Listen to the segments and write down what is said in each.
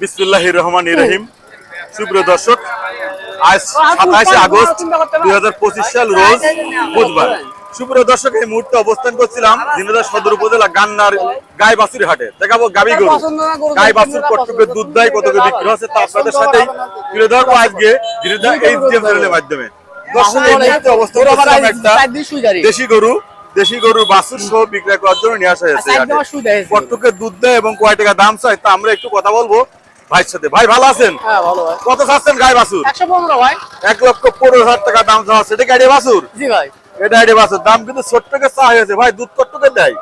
বিসমুল্লাহ রহমান রহিম। সুপ্রিয় দর্শক আজ সাতাশে আগস্ট দুই হাজার পঁচিশ সাল রোজ বুধবার। সুপ্রিয় দর্শক এই মুহূর্তে অবস্থান করছিলাম দিনদার সদর উপজেলা গান্নার গাই বাছুর হাটে। দেখাবো গাবি গরু। গাই বাছুর কটুকে দুধ দেয় কত করে বিক্রি হচ্ছে তা আপনাদের সাথেই তুলে ধরবো আজকে দিনদার এই চ্যানেলের মাধ্যমে। দর্শক এই মুহূর্তে অবস্থান করছিলাম একটা দেশি গরু দেশি গরুর বাছুর সহ বিক্রয় করার জন্য নিয়ে আসা হয়েছে হাটে। দুধ দেয় এবং কয় টাকা দাম চাই তা আমরা একটু কথা বলব। ভাইয়ের সাথে। ভাই ভালো আছেন? হ্যাঁ কত চাচ্ছেন পনেরো ভাই। এক লক্ষ পনেরো হাজার টাকা দাম চাওয়া গাড়ি বাছুর? জি ভাই। এটা গাড়ি বাছুর। দাম কিন্তু ছোট্ট টাকা চা হয়েছে। ভাই দুধ কটুকে দেয়?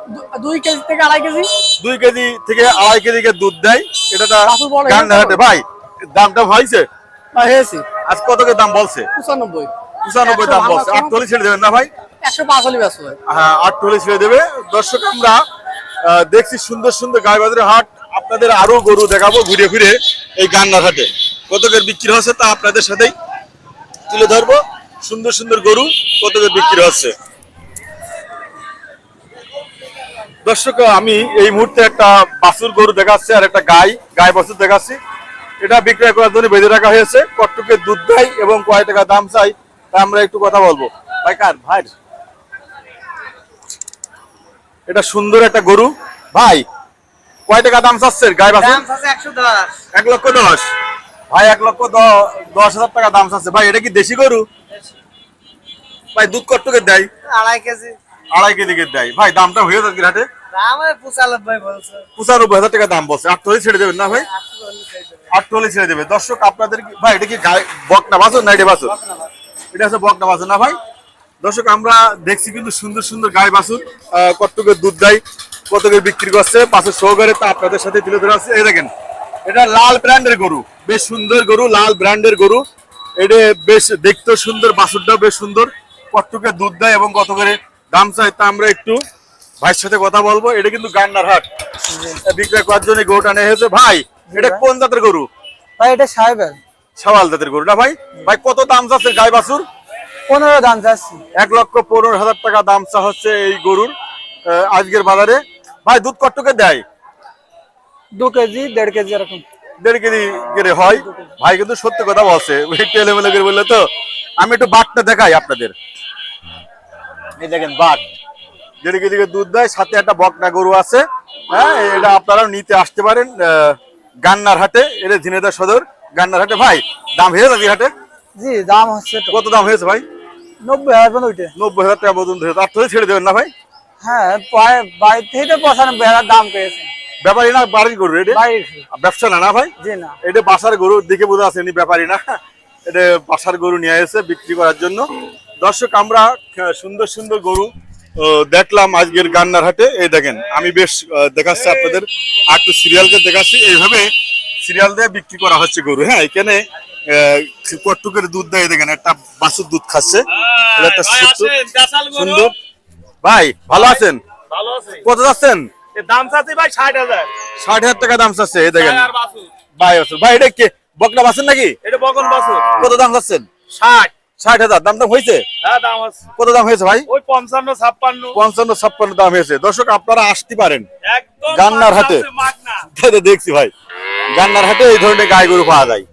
দুই কেজি থেকে আড়াই কেজি। দুই কেজি থেকে আড়াই কেজি কে দুধ দেয়। এটা বাছুর বড় গান্ডা হাটে ভাই দামটা হয়েছে? ভাই আজ কত করে দাম বলছে? পঁচানব্বই। পঁচানব্বই দাম বলছে। আট টলি ছেড়ে দেবেন না ভাই? একশো হ্যাঁ। আট টলি ছেড়ে দেবে। দর্শক আমরা দেখছি সুন্দর সুন্দর গাই বাজারের হাট। আপনাদের আরও গরু দেখাবো ঘুরে ফিরে এই গান্নার হাটে। কত করে বিক্রি হচ্ছে তা আপনাদের সাথেই তুলে ধরবো। সুন্দর সুন্দর গরু কত করে বিক্রি হচ্ছে। দর্শক, আমি এই মুহূর্তে একটা বাছুর গরু দেখাচ্ছি আর একটা গাই গাই বাছুর দেখাচ্ছি। এটা বিক্রয় করার জন্য বেঁধে রাখা হয়েছে। কটটুকে দুধ দেয় এবং কয় টাকা দাম চাই তা আমরা একটু কথা বলব। ভাই কার? ভাই এটা সুন্দর একটা গরু। ভাই কয় টাকা দাম চাচ্ছে গাই দশ। এক লক্ষ দশ। ভাই এক লক্ষ দশ হাজার টাকা দাম চাচ্ছে। ভাই এটা কি দেশি গরু? ভাই দুধ কটটুকে দেয়? আড়াই কেজি। আড়াই কেজি দেয়। ভাই দামটা হয়ে যাচ্ছে হাটে দাম পঁচানব্বই হাজার টাকা দাম বলছে। আট ছেড়ে দেবেন না ভাই? ছেড়ে দেবে দর্শক আপনাদের কি- ভাই এটা কি বকনা না এটা এটা হচ্ছে বকনা না ভাই? দর্শক আমরা দেখছি কিন্তু সুন্দর সুন্দর গায়ে আহ, কতটুকু দুধ দেয়। কত করে বিক্রি করছে? পাশে সহকারে তা আপনাদের সাথে তুলে ধরে আসছে। এই দেখেন এটা লাল ব্র্যান্ডের গরু বেশ সুন্দর গরু লাল ব্র্যান্ডের গরু। এটা বেশ দেখতে সুন্দর বাছুরটাও বেশ সুন্দর। কতটুকু দুধ দেয় এবং কত করে দাম চাই তা আমরা একটু ভাইয়ের সাথে কথা বলব। এটা কিন্তু গান্নার হাট। বিক্রয় করার জন্য গরুটা নিয়ে এসেছে ভাই এটা কোন জাতের গরু? ভাই এটা সাহেবের সওয়াল জাতের গরু না ভাই? ভাই কত দাম চাচ্ছে গাই বাছুর? পনেরো দাম যাচ্ছি এক লক্ষ পনেরো হাজার টাকা দাম চা হচ্ছে এই গরুর আজকের বাজারে। ভাই দুধ কট্টকে দেয়? দু কেজি দেড় কেজি এরকম। দেড় কেজি করে হয়? ভাই কিন্তু সত্যি কথা বলছে একটু এলোমেলো করে বললে তো আমি একটু বাটটা দেখাই আপনাদের। এই দেখেন বাট। দেড় কেজি দুধ দেয় সাথে একটা বকনা গরু আছে হ্যাঁ এটা আপনারাও নিতে আসতে পারেন গান্নার হাটে এটা ঝিনেদা সদর গান্নার হাটে। ভাই দাম হয়ে যাবে হাটে? জি দাম হচ্ছে কত দাম হয়েছে ভাই? নব্বই হাজার পর্যন্ত নব্বই হাজার টাকা পর্যন্ত ছেড়ে দেবেন না ভাই? হ্যাঁ বাড়ি থেকে পঁচানব্বই হাজার দাম পেয়েছে। ব্যাপারী না বাড়ির গরু এটা? ব্যবসা না না ভাই? জি না। এটা বাসার গরু বোঝা আছে ব্যাপারী না। এটা বাসার গরু নিয়ে এসে বিক্রি করার জন্য। দর্শক আমরা সুন্দর সুন্দর গরু আহ, দেখলাম আজকের গান্নার হাটে। এই দেখেন আমি বেশ দেখাচ্ছি আপনাদের আর একটু সিরিয়ালকে দেখাচ্ছি। এইভাবে সিরিয়াল দিয়ে বিক্রি করা হচ্ছে গরু হ্যাঁ? এখানে আহ, কট্টুকের দুধ দেয় দেখেন একটা বাছুর দুধ খাচ্ছে। একটা সুন্দর। ভাই ভালো আছেন? কত যাচ্ছেন? দাম চাচ্ছি ভাই ষাট হাজার। ষাট হাজার টাকা দাম চাচ্ছে এই দেখেন। ভাই ভাই এটা কে বকনা বাছেন নাকি? এটা কত দাম চাচ্ছেন? ষাট। ষাট হাজার। দাম দাম হয়েছে? হ্যাঁ দাম আছে। কত দাম হয়েছে ভাই? ওই পঞ্চান্ন ছাপ্পান্ন। পঞ্চান্ন ছাপ্পান্ন দাম হয়েছে। দর্শক আপনারা আসতে পারেন। গান্নার হাটে। দেখছি ভাই। গান্নার হাটে এই ধরনের গাই গরু পাওয়া যায়।